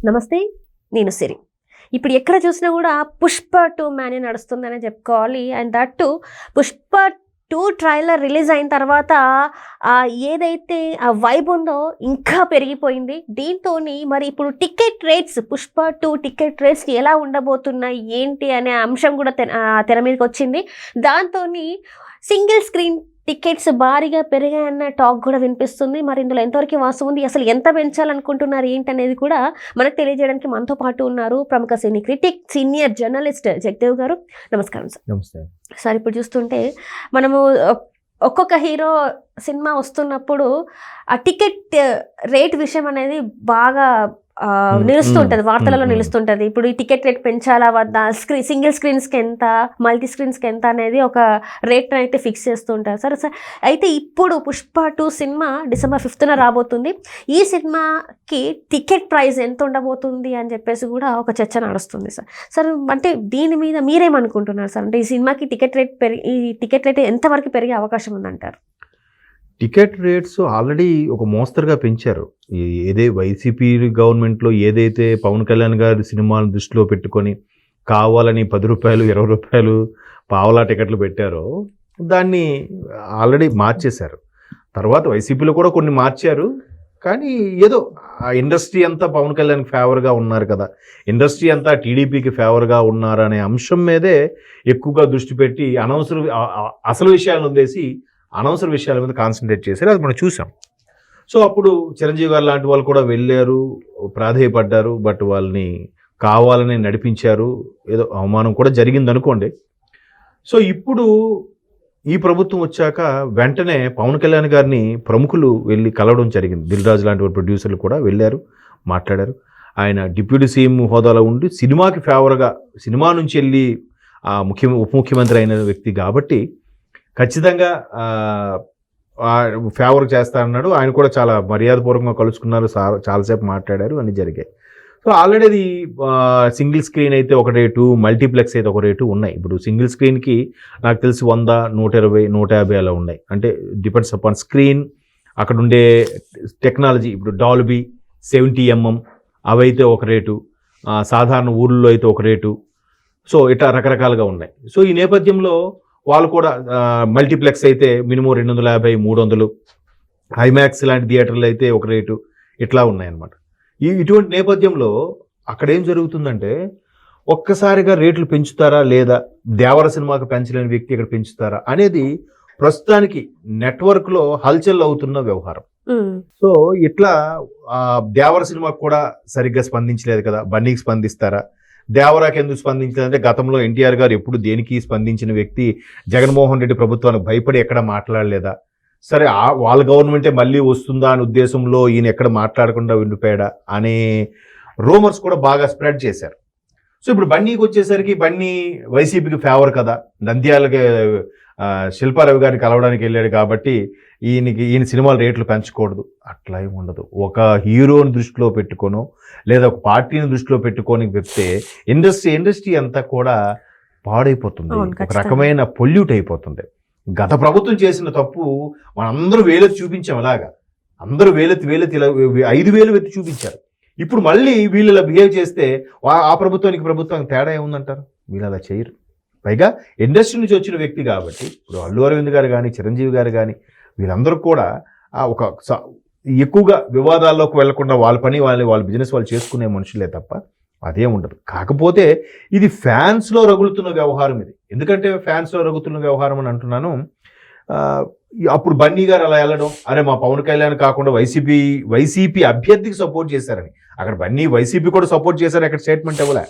నమస్తే నేను సిరి. ఇప్పుడు ఎక్కడ చూసినా కూడా పుష్ప టూ మ్యానే నడుస్తుందనే చెప్పుకోవాలి. And that to Pushpa two trailer release అయిన తర్వాత ఏదైతే ఆ వైబ్ ఉందో ఇంకా పెరిగిపోయింది. దీంతో మరి ఇప్పుడు ticket rates Pushpa two ticket rates ఎలా ఉండబోతున్నాయి ఏంటి అనే అంశం కూడా ఆ, తెర మీదకి వచ్చింది. దాంతో సింగిల్ స్క్రీన్ టికెట్స్ భారీగా పెరిగాయన్న టాక్ కూడా వినిపిస్తుంది. మరి ఇందులో ఎంతవరకు వాస్తవం ఉంది? అసలు ఎంత పెంచాలనుకుంటున్నారు? ఏంటి అనేది కూడా మనకు తెలియజేయడానికి మనతో పాటు ఉన్నారు ప్రముఖ cine critic senior journalist Jagadev garu. నమస్కారం సార్. నమస్తే. సార్ ఇప్పుడు చూస్తుంటే మనము ఒక్- ఒక్కొక్క హీరో సినిమా వస్తున్నప్పుడు ఆ టికెట్ రేట్ విషయం అనేది బాగా నిలుస్తుంటది వార్తలలో నిలుస్తుంటది. ఇప్పుడు ఈ టికెట్ రేట్ పెంచాలా వద్దా? స్క్రీన్ సింగిల్ స్క్రీన్స్కి ఎంత మల్టీ స్క్రీన్స్కి ఎంత అనేది ఒక రేట్ అయితే ఫిక్స్ చేస్తూ ఉంటారు సరే సార్. అయితే ఇప్పుడు పుష్ప టూ సినిమా డిసెంబర్ ఫిఫ్త్న రాబోతుంది. ఈ సినిమాకి టికెట్ ప్రైస్ ఎంత ఉండబోతుంది అని చెప్పేసి కూడా ఒక చర్చ నడుస్తుంది సార్. సార్ అంటే దీని మీద మీరేమనుకుంటున్నారు సార్? అంటే ఈ సినిమాకి టికెట్ రేట్ పెరిగి ఈ టికెట్ రేట్ ఎంతవరకు పెరిగే అవకాశం ఉందంటారు? టికెట్ రేట్స్ ఆల్రెడీ ఒక మోస్తరుగా పెంచారు. ఏదే వైసీపీ గవర్నమెంట్లో ఏదైతే పవన్ కళ్యాణ్ గారి సినిమాలను దృష్టిలో పెట్టుకొని కావాలని పది రూపాయలు ఇరవై రూపాయలు పావలా టికెట్లు పెట్టారో దాన్ని ఆల్రెడీ మార్చేశారు. తర్వాత వైసీపీలో కూడా కొన్ని మార్చారు. కానీ ఏదో ఆ ఇండస్ట్రీ అంతా పవన్ కళ్యాణ్ ఫేవర్గా ఉన్నారు కదా. ఇండస్ట్రీ అంతా టీడీపీకి ఫేవర్గా ఉన్నారనే అంశం మీదే ఎక్కువగా దృష్టి పెట్టి అనవసర అసలు విషయాలను వదిలేసి అనవసర విషయాల మీద కాన్సన్ట్రేట్ చేశారు. అది మనం చూసాం. సో అప్పుడు చిరంజీవి గారు లాంటి వాళ్ళు కూడా వెళ్ళారు ప్రాధేయపడ్డారు బట్ వాళ్ళని కావాలని నడిపించారు. ఏదో అవమానం కూడా జరిగింది అనుకోండి. సో ఇప్పుడు ఈ ప్రభుత్వం వచ్చాక వెంటనే పవన్ కళ్యాణ్ గారిని ప్రముఖులు వెళ్ళి కలవడం జరిగింది. దిల్ రాజు లాంటి వారి ప్రొడ్యూసర్లు కూడా వెళ్ళారు మాట్లాడారు. ఆయన డిప్యూటీ సీఎం హోదాలో ఉండి సినిమాకి ఫేవర్గా సినిమా నుంచి వెళ్ళి ఆ ముఖ్య ఉప ముఖ్యమంత్రి అయిన వ్యక్తి కాబట్టి ఖచ్చితంగా ఫేవర్ చేస్తా అన్నాడు ఆయన కూడా చాలా మర్యాదపూర్వకంగా కలుసుకున్నారు. సా- చాలాసేపు మాట్లాడారు. అన్నీ జరిగాయి. సో ఆల్రెడీ అది సింగిల్ స్క్రీన్ అయితే ఒక రేటు మల్టీప్లెక్స్ అయితే ఒక రేటు ఉన్నాయి. ఇప్పుడు సింగిల్ స్క్రీన్కి నాకు తెలిసి వంద నూట ఇరవై నూట యాభై అలా ఉన్నాయి. అంటే డిపెండ్స్ అపాన్ స్క్రీన్ అక్కడ ఉండే టెక్నాలజీ. ఇప్పుడు డాల్బీ సెవెంటీ ఎంఎం అవైతే ఒక రేటు సాధారణ ఊళ్ళో అయితే ఒక రేటు. సో ఇట్లా రకరకాలుగా ఉన్నాయి. సో ఈ నేపథ్యంలో వాళ్ళు కూడా మల్టీప్లెక్స్ అయితే మినిమం రెండు వందల యాభై మూడు వందలు ఐమాక్స్ లాంటి థియేటర్లు అయితే ఒక రేటు ఇట్లా ఉన్నాయన్నమాట. ఈ ఇటువంటి నేపథ్యంలో అక్కడ ఏం జరుగుతుందంటే ఒక్కసారిగా రేట్లు పెంచుతారా లేదా దేవర సినిమాకి పెంచలేని వ్యక్తి ఇక్కడ పెంచుతారా అనేది ప్రస్తుతానికి నెట్వర్క్లో హల్చల్ అవుతున్న వ్యవహారం. సో ఇట్లా దేవర సినిమాకు కూడా సరిగ్గా స్పందించలేదు కదా బన్నీకి స్పందిస్తారా? దేవరాకి ఎందుకు స్పందించలేదంటే గతంలో ఎన్టీఆర్ గారు ఎప్పుడు దేనికి స్పందించిన వ్యక్తి జగన్మోహన్ రెడ్డి ప్రభుత్వానికి భయపడి ఎక్కడ మాట్లాడలేదా? సరే వాళ్ళ గవర్నమెంటే మళ్ళీ వస్తుందా అనే ఉద్దేశంలో ఈయన ఎక్కడ మాట్లాడకుండా ఉండిపోయాడా అనే రూమర్స్ కూడా బాగా స్ప్రెడ్ చేశారు. సో ఇప్పుడు బన్నీకి వచ్చేసరికి బన్నీ వైసీపీకి ఫేవర్ కదా. నంద్యాలకి శిల్పారావు గారిని కలవడానికి వెళ్ళాడు కాబట్టి ఈయనకి ఈయన సినిమాల రేట్లు పెంచకూడదు. అట్లా ఏమి ఉండదు. ఒక హీరోని దృష్టిలో పెట్టుకోనో లేదా ఒక పార్టీని దృష్టిలో పెట్టుకొని చెప్తే ఇండస్ట్రీ ఇండస్ట్రీ అంతా కూడా పాడైపోతుంది. ఒక. రకమైన పొల్యూట్ అయిపోతుంది. గత ప్రభుత్వం చేసిన తప్పు మనందరూ వేలెత్తి చూపించాం అలాగా. అందరూ వేలెత్తి వేలెత్తి ఇలా ఐదు వేలు ఎత్తి చూపించారు. ఇప్పుడు మళ్ళీ వీళ్ళు ఇలా బిహేవ్ చేస్తే ఆ ప్రభుత్వానికి ప్రభుత్వానికి తేడా ఏముందంటారు? వీళ్ళు అలా చేయరు. పైగా ఇండస్ట్రీ నుంచి వచ్చిన వ్యక్తి కాబట్టి ఇప్పుడు అల్లు అరవింద్ గారు కానీ చిరంజీవి గారు కానీ వీళ్ళందరూ కూడా ఒక స- ఎక్కువగా వివాదాల్లోకి వెళ్ళకుండా వాళ్ళ పని వాళ్ళని వాళ్ళ బిజినెస్ వాళ్ళు చేసుకునే మనుషులే తప్ప అదే ఉండదు. కాకపోతే ఇది ఫ్యాన్స్లో రగులుతున్న వ్యవహారం ఇది. ఎందుకంటే ఫ్యాన్స్లో రగులుతున్న వ్యవహారం అని అంటున్నాను అప్పుడు బన్నీ గారు అలా వెళ్ళడం అరే మా పవన్ కళ్యాణ్ కాకుండా వైసీపీ వైసీపీ అభ్యర్థికి సపోర్ట్ చేశారని. అక్కడ బన్నీ వైసీపీ కూడా సపోర్ట్ చేశారు అక్కడ స్టేట్మెంట్ ఇవ్వలే.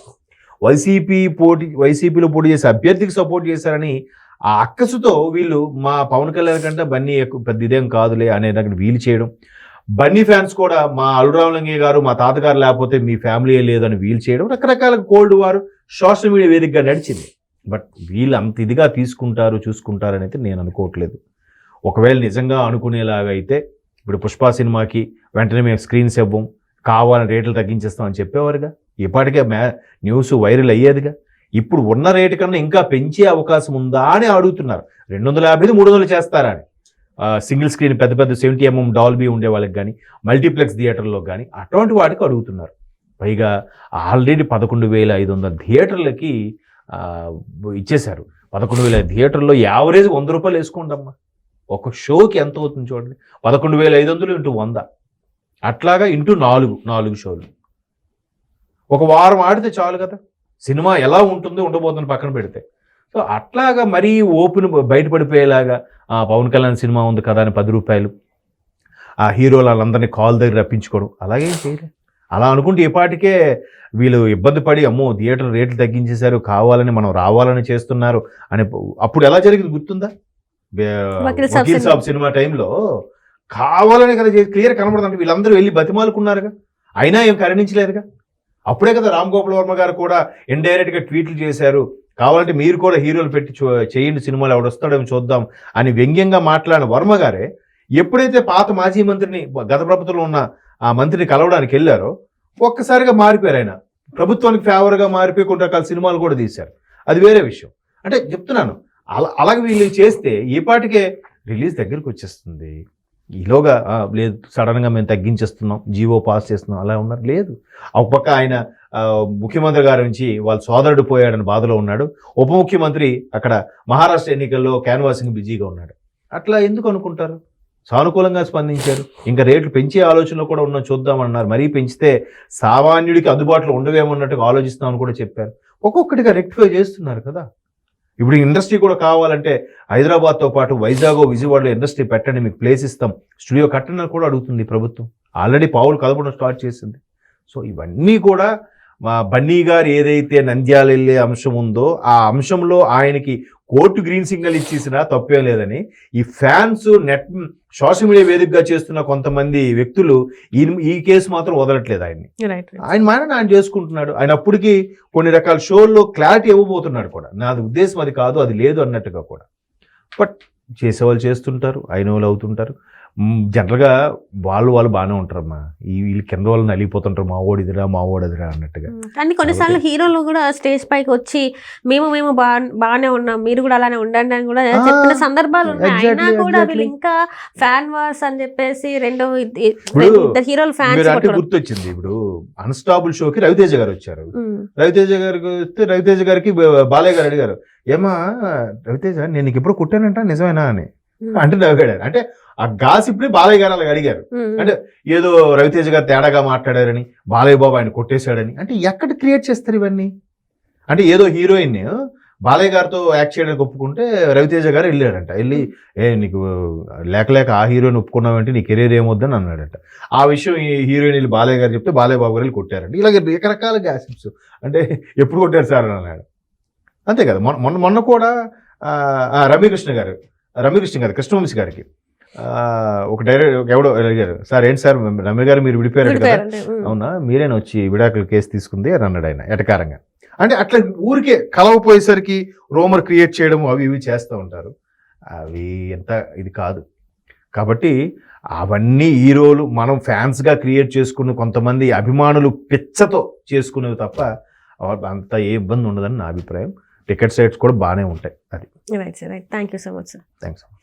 వైసీపీ పోటీ వైసీపీలో పోటీ చేసే అభ్యర్థికి సపోర్ట్ చేశారని ఆ అక్కసుతో వీళ్ళు మా పవన్ కళ్యాణ్ కంటే బన్నీ ఎక్కువ పెద్ద ఇదేం కాదులే అనే దగ్గర వీలు చేయడం. బన్నీ ఫ్యాన్స్ కూడా మా అల్లురామలింగయ్య గారు మా తాతగారు లేకపోతే మీ ఫ్యామిలీ లేదని వీలు చేయడం. రకరకాల కోల్డ్ వారు సోషల్ మీడియా వేదికగా నడిచింది. బట్ వీళ్ళు అంత ఇదిగా తీసుకుంటారు చూసుకుంటారని అయితే నేను అనుకోవట్లేదు. ఒకవేళ నిజంగా అనుకునేలాగా అయితే ఇప్పుడు పుష్ప సినిమాకి వెంటనే మేము స్క్రీన్స్ ఇవ్వం. కావాలని రేట్లు తగ్గించేస్తామని చెప్పేవారుగా. ఇప్పటికే మ్యా న్యూస్ వైరల్ అయ్యేదిగా. ఇప్పుడు ఉన్న రేటు కన్నా ఇంకా పెంచే అవకాశం ఉందా అని అడుగుతున్నారు. రెండు వందల యాభై మూడు వందలు చేస్తారా అని సింగిల్ స్క్రీన్ పెద్ద పెద్ద సెవెంటీ ఎంఎం డాల్బీ ఉండే వాళ్ళకి కానీ మల్టీప్లెక్స్ థియేటర్లో కానీ అటువంటి వాటికి అడుగుతున్నారు. పైగా ఆల్రెడీ పదకొండు వేల ఐదు వందల థియేటర్లకి ఇచ్చేశారు. పదకొండు వేల థియేటర్లో యావరేజ్ వంద రూపాయలు వేసుకోండమ్మా. ఒక షోకి ఎంత అవుతుంది చూడండి. పదకొండు వేల ఐదు వందలు ఇంటూ వంద. అట్లాగా ఇంటూ నాలుగు నాలుగు షోలు. ఒక వారం ఆడితే చాలు కదా. సినిమా ఎలా ఉంటుందో ఉండబోతుంది పక్కన పెడితే. సో అట్లాగా మరీ ఓపెన్ బయటపడిపోయేలాగా ఆ, పవన్ కళ్యాణ్ సినిమా ఉంది కదా అని పది రూపాయలు. ఆ హీరోలు వాళ్ళందరినీ కాల్ దగ్గర రప్పించుకోవడం. అలాగే చేయలేదు అలా అనుకుంటే ఇప్పటికే వీళ్ళు ఇబ్బంది పడి అమ్మో థియేటర్ రేట్లు తగ్గించేశారు కావాలని మనం రావాలని చేస్తున్నారు అని అప్పుడు ఎలా జరిగింది? గుర్తుందా? వకీల్ సాబ్ సినిమా. టైంలో కావాలని కదా క్లియర్ కనబడుతుంది వీళ్ళందరూ వెళ్ళి బతిమాలుకున్నారుగా. అయినా ఏం కరుణించలేదుగా? అప్పుడే కదా రామ్ గోపాల్ వర్మ గారు కూడా ఇండైరెక్ట్గా ట్వీట్లు చేశారు. కావాలంటే మీరు కూడా హీరోలు పెట్టి చేయండి సినిమాలు ఎవడు వస్తాడేమో చూద్దాం అని వ్యంగ్యంగా మాట్లాడిన వర్మ గారే ఎప్పుడైతే పాత మాజీ మంత్రిని గత ప్రభుత్వంలో ఉన్న ఆ మంత్రిని కలవడానికి వెళ్ళారో ఒక్కసారిగా మారిపోయారు ఆయన. ప్రభుత్వానికి ఫేవర్గా మారిపోయి కొన్ని రకాల సినిమాలు కూడా తీశారు. అది వేరే విషయం. అంటే చెప్తున్నాను అలా అలాగే వీళ్ళు చేస్తే ఈ పాటికే రిలీజ్ దగ్గరికి వచ్చేస్తుంది. ఈలోగా లేదు సడన్గా మేము తగ్గించేస్తున్నాం జీవో పాస్ చేస్తున్నాం అలా ఉన్నారు. లేదు. ఒక పక్క ఆయన ముఖ్యమంత్రి గారి నుంచి వాళ్ళ సోదరుడు పోయాడని బాధలో ఉన్నాడు. ఉప ముఖ్యమంత్రి అక్కడ మహారాష్ట్ర ఎన్నికల్లో క్యాన్వాసింగ్ బిజీగా ఉన్నాడు. అట్లా ఎందుకు అనుకుంటారు? సానుకూలంగా స్పందించారు. ఇంకా రేట్లు పెంచే ఆలోచనలో కూడా ఉన్న చూద్దామన్నారు. మరీ పెంచితే సామాన్యుడికి అందుబాటులో ఉండవేమన్నట్టుగా ఆలోచిస్తామని కూడా చెప్పారు. ఒక్కొక్కటిగా రెక్టిఫై చేస్తున్నారు కదా. ఇప్పుడు ఇండస్ట్రీ కూడా కావాలంటే హైదరాబాద్తో పాటు వైజాగ్ విజయవాడలో ఇండస్ట్రీ పెట్టండి మీకు ప్లేస్ ఇస్తాం. స్టూడియో కట్టండి కూడా అడుగుతుంది ప్రభుత్వం. ఆల్రెడీ పావులు కదపడం స్టార్ట్ చేసింది. సో ఇవన్నీ కూడా మా బన్నీ గారు ఏదైతే నంద్యాల వెళ్ళే అంశం ఉందో ఆ అంశంలో ఆయనకి కోర్టు గ్రీన్ సిగ్నల్ ఇచ్చేసినా తప్పేం లేదని. ఈ ఫ్యాన్స్ నెట్ సోషల్ మీడియా వేదికగా చేస్తున్న కొంతమంది వ్యక్తులు ఈ ఈ కేసు మాత్రం వదలట్లేదు ఆయన్ని. ఆయన మానని ఆయన చేసుకుంటున్నాడు. ఆయన అప్పటికి కొన్ని రకాల షోల్లో క్లారిటీ ఇవ్వబోతున్నాడు కూడా. నాది ఉద్దేశం అది కాదు అది లేదు అన్నట్టుగా కూడా. బట్ చేసేవాళ్ళు చేస్తుంటారు అయిన వాళ్ళు అవుతుంటారు. జనరల్గా వాళ్ళు వాళ్ళు బాగానే ఉంటారమ్మా. ఈ వీళ్ళు కింద వాళ్ళు నలిగిపోతుంటారు. మా ఓడిదిరా మా ఓడిదిరా అన్నట్టుగా కానీ కొన్నిసార్లు హీరోలు కూడా స్టేజ్ పైకి వచ్చి మేము మేము బా బాగానే ఉన్నాం మీరు కూడా అలానే ఉండండి అని కూడా చెప్పిన సందర్భాలు ఉన్నాయి. అయినా కూడా వీళ్ళు. ఇంకా ఫ్యాన్ వార్స్ అని చెప్పేసి రెండు ఇప్పుడు ఇద్దరు హీరోలు ఫ్యాన్స్ గుర్తొచ్చింది. ఇప్పుడు అన్స్టాబుల్ షోకి రవితేజ గారు వచ్చారు. రవితేజ గారికి వస్తే రవితేజ గారికి బాలయ్య గారు అడిగారు. ఏమా రవితేజ నేను నీకు ఎప్పుడు కుట్టానంట? నిజమేనా అని. అంటే నవ్వాడు అంటే ఆ గాసిప్ని బాలయ్య గారు అలాగ అడిగారు. అంటే ఏదో రవితేజ గారు తేడాగా మాట్లాడారని బాలయ్య బాబు ఆయన కొట్టేశాడని. అంటే ఎక్కడ క్రియేట్ చేస్తారు ఇవన్నీ? అంటే ఏదో హీరోయిన్ బాలయ్య గారితో యాక్ట్ చేయడానికి ఒప్పుకుంటే రవితేజ గారు వెళ్ళాడంట. వెళ్ళి ఏ నీకు లేక లేక ఆ హీరోయిన్ ఒప్పుకున్నావంటే నీ కెరీర్ ఏమొద్దని అన్నాడంట. ఆ విషయం ఈ హీరోయిన్ వెళ్ళి బాలయ్య గారు చెప్తే బాలయ్య బాబు గారు వెళ్ళి కొట్టారంట. ఇలాగ రకరకాల గ్యాసిప్స్ అంటే ఎప్పుడు కొట్టారు సార్ అని అన్నాడు. అంతే కదా. మొన్న మొన్న కూడా రమ్యకృష్ణ గారు రమ్యకృష్ణ గారు కృష్ణవంశీ గారికి. ఒక డైరెక్ట్ ఎవడో అడిగారు సార్ ఏంటి సార్? రమ్య గారు మీరు విడిపోయారు కదా? అవునా? మీరేనా వచ్చి విడాకుల కేసు తీసుకుంది అని అన్నాడు ఆయన ఎటకారంగా. అంటే అట్లా ఊరికే కలవపోయేసరికి రోమర్ క్రియేట్ చేయడం అవి ఇవి చేస్తూ ఉంటారు. అవి ఎంత ఇది కాదు. కాబట్టి అవన్నీ హీరోలు మనం ఫ్యాన్స్గా క్రియేట్ చేసుకున్న కొంతమంది అభిమానులు పిచ్చతో చేసుకునేవి తప్ప అంత ఏ ఇబ్బంది ఉండదని నా అభిప్రాయం. టికెట్ సైట్స్ కూడా బాగానే ఉంటాయి అది. Right sir right thank you so much sir thanks